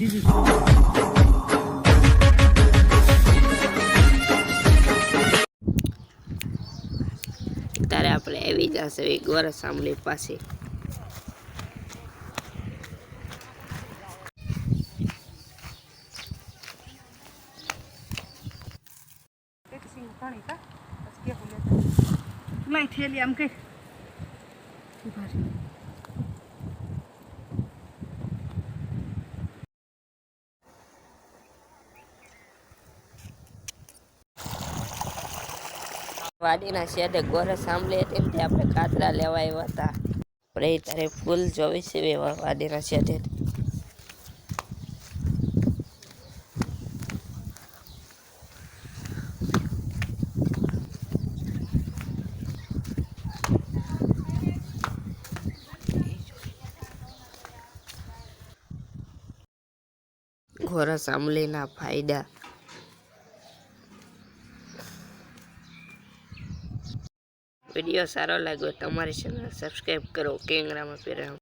ત્યારે આપણે આવી જશે એક વર્ષ સાંભળી પાસે થેલી આમ કઈ. વાડીના શેડે ગોરસ સાંભળીએ તેમથી આપણે કાતરા લેવા આવ્યા હતા. આપણે તારે ફૂલ જોવી છે એવા વાડીના શેડે. ઘોરા સાંભળીના ફાયદા. વીડિયો સારો લાગ્યો તમારી ચેનલ સબસ્ક્રાઈબ કરો. કેંગરામાં પહેરાવ